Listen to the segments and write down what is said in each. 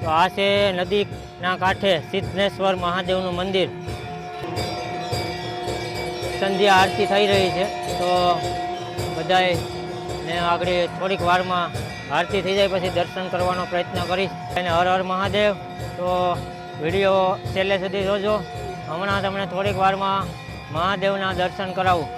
તો આ છે નદીના કાંઠે સિદ્ધનેશ્વર મહાદેવનું મંદિર. સંધ્યા આરતી થઈ રહી છે, તો બધાએ ને આગળ થોડીક વારમાં આરતી થઈ જાય પછી દર્શન કરવાનો પ્રયત્ન કરીશ. અને હર હર મહાદેવ, તો વીડિયો છેલ્લે સુધી જોજો. હમણાં તમને થોડીક વારમાં મહાદેવના દર્શન કરાવું.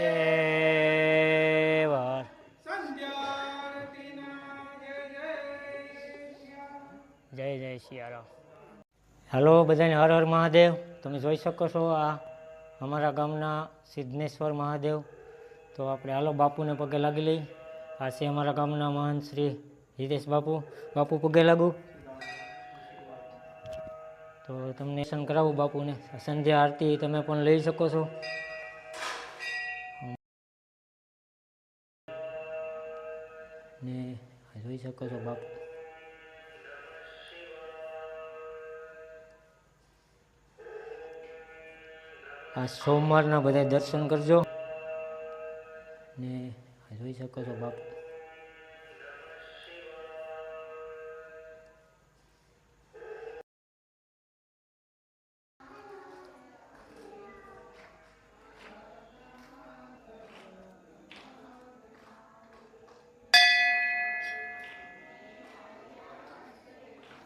જય જય શિયારામ. હેલો બધાને, હર હર મહાદેવ. તમે જોઈ શકો છો આ અમારા ગામના સિદ્ધનેશ્વર મહાદેવ. તો આપણે હાલો બાપુને પગે લાગી લઈ. આ છે અમારા ગામના મહાન શ્રી હિતેશ બાપુ. બાપુ પગે લાગુ. તો તમને દર્શન કરાવું બાપુને. સંધ્યા આરતી તમે પણ લઈ શકો છો. ને જોઈ શકો છો બાપ આ સોમવારના બધા દર્શન કરજો ને જોઈ શકો છો બાપુ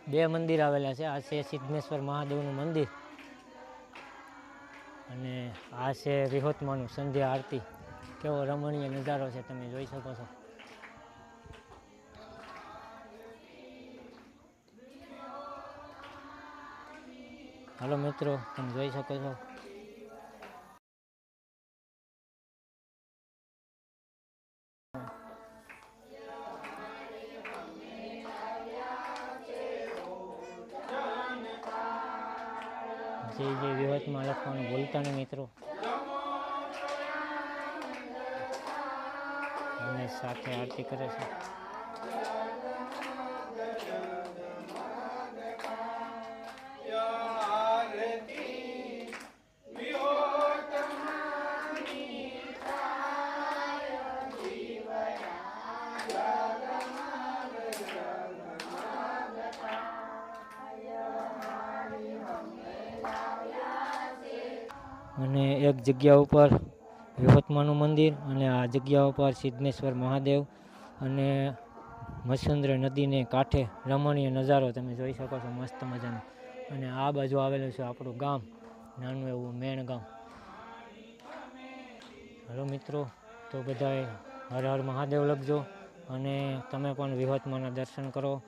બે મંદિર આવેલા છે. આ છે સિદ્ધનેશ્વર મહાદેવનું મંદિર. અને આ છે વિહોતમાનું સંધ્યા આરતી. કેવો રમણીય નજારો છે તમે જોઈ શકો છો. હાલો મિત્રો, તમે જોઈ શકો છો. જે જે વિહતમાં લખવાનું ભૂલતા નહીં મિત્રો. અને સાથે આરતી કરે છે. અને એક જગ્યા ઉપર વિહતમાનું મંદિર અને આ જગ્યા ઉપર સિદ્ધેશ્વર મહાદેવ અને મત્સ્યેન્દ્ર નદીને કાંઠે રમણીય નજારો તમે જોઈ શકો છો મસ્ત મજાનો. અને આ બાજુ આવેલું છે આપણું ગામ, નાનું એવું મેણ ગામ. હલો મિત્રો, તો બધાએ હર હર મહાદેવ લખજો અને તમે પણ વિહતમાના દર્શન કરો.